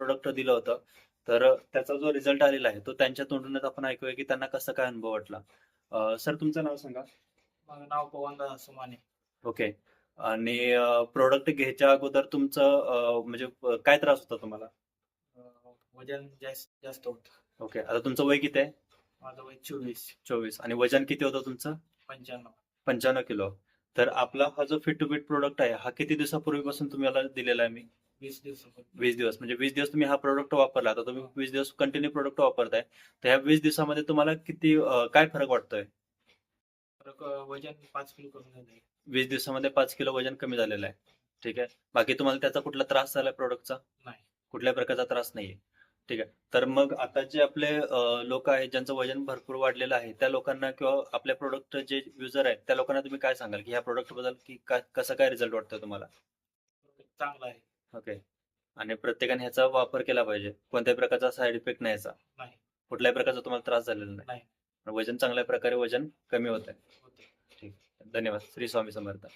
Product दिलं होतं. तर त्याचा जो रिझल्ट आलेला आहे तो त्यांच्या तोंडूनच आपण ऐकूया की त्यांना कसं काय अनुभव वाटला. सर तुमचं नाव सांगा. माझं नाव पवन सुमाने. ओके. आणि प्रोडक्ट घ्यायच्या अगोदर तुमचं म्हणजे काय त्रास होता तुम्हाला? वजन जास्त जास्त होत. ओके. आता तुमचं वय किती आहे? माझं वय चोवीस. चोवीस. आणि वजन किती होतं तुमचं? पंच्याण्णव. पंच्याण्णव किलो. तर आपला हा जो फिट टू फिट प्रोडक्ट आहे हा किती दिवसापूर्वीपासून तुम्हाला दिलेला आहे मी? वीस दिवस म्हणजे वीस दिवस तुम्ही हा प्रोडक्ट वापरला आता तुम्ही वीस दिवस कंटिन्यू प्रोडक्ट वापरताय तर ह्या वीस दिवसामध्ये तुम्हाला किती काय फरक वाटतोय? फरक, वजन पाच किलो कमी वीस दिवसामध्ये पाच किलो वजन कमी झालेलं आहे. ठीक आहे? बाकी तुम्हाला त्याचा कुठला त्रास झाला प्रोडक्टचा नाही. कुठल्या प्रकारचा त्रास नाहीये. ठीक आहे? तर मग आता जे आपले लोक आहेत ज्यांचं वजन भरपूर वाढलेलं आहे त्या लोकांना किंवा आपल्या प्रोडक्ट जे युजर आहेत त्या लोकांना तुम्ही काय सांगाल? की ह्या प्रोडक्टबद्दल की कसं काय रिझल्ट वाटतोय तुम्हाला? चांगला आहे. ओके आणि प्रत्येकाने ह्याचा वापर केला पाहिजे. कोणत्याही प्रकारचा साईड इफेक्ट नाही याचा. नाही. कुठल्याही प्रकारचा तुम्हाला त्रास झालेला नाही. नाही. वजन चांगल्या प्रकारे वजन कमी होत आहे ठीक. धन्यवाद. श्री स्वामी समर्थ.